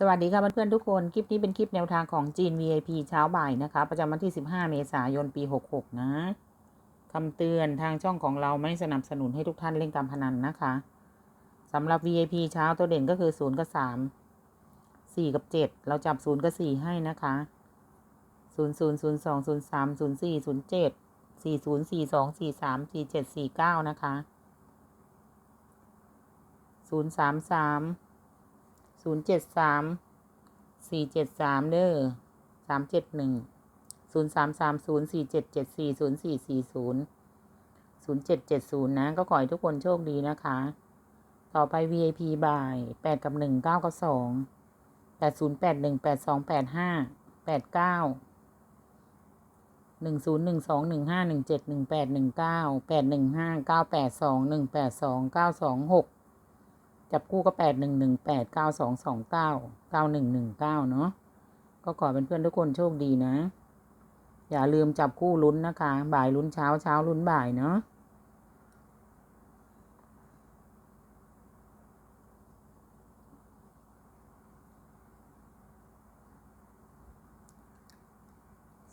สวัสดีค่ะเพื่อนๆทุกคน คลิปนี้เป็นคลิปแนวทางของจีน VIP เช้าบ่ายนะคะ ประจำวันที่ 15 เมษายน ปี 66 นะคำเตือนทางช่องของเราไม่สนับสนุนให้ทุกท่านเล่นการพนันนะคะสำหรับ VIP เช้าตัวเด่นก็คือ 0 กับ 3 4 กับ 7 เราจับ 0 กับ 4 ให้นะคะ 0 0 0 2 0 3 0 4 0 7 4 0 4 2 4 3 4 7 4 9 นะคะ 0 3 3 ศูนย์เจ็ดสามสี่เจ็ดสามเด้อสามเจ็ดหนึ่งศูนย์สามสามศูนย์สี่เจ็ดเจ็ดสี่ศูนย์สี่สี่ศูนย์ศูนย์เจ็ดเจ็ดศูนย์นะ ก็ขอให้ทุกคนโชคดีนะคะ ต่อไป VIP บ่ายแปดกับหนึ่งเก้ากับสองแปดศูนย์แปดหนึ่งแปดสองแปดห้าแปดเก้าหนึ่งศูนย์หนึ่งสองหนึ่งห้าหนึ่งเจ็ดหนึ่งแปดหนึ่งเก้าแปดหนึ่งห้าเก้าแปดสองหนึ่งแปดสองเก้าสองหก จับคู่ก็แปดหนึ่งหนึ่งแปดเก้าสองสองเก้าเก้าหนึ่งหนึ่งเก้าเนาะก็ขอเป็นเพื่อนทุกคนโชคดีนะ อย่าลืมจับคู่ลุ้นนะคะ บ่ายลุ้นเช้าเช้าลุ้นบ่ายเนาะ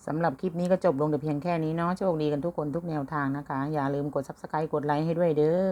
สำหรับคลิปนี้ก็จบลงแต่เพียงแค่นี้เนาะ โชคดีกันทุกคนทุกแนวทางนะคะ อย่าลืมกด subscribe กดไลค์ให้ด้วยเด้อ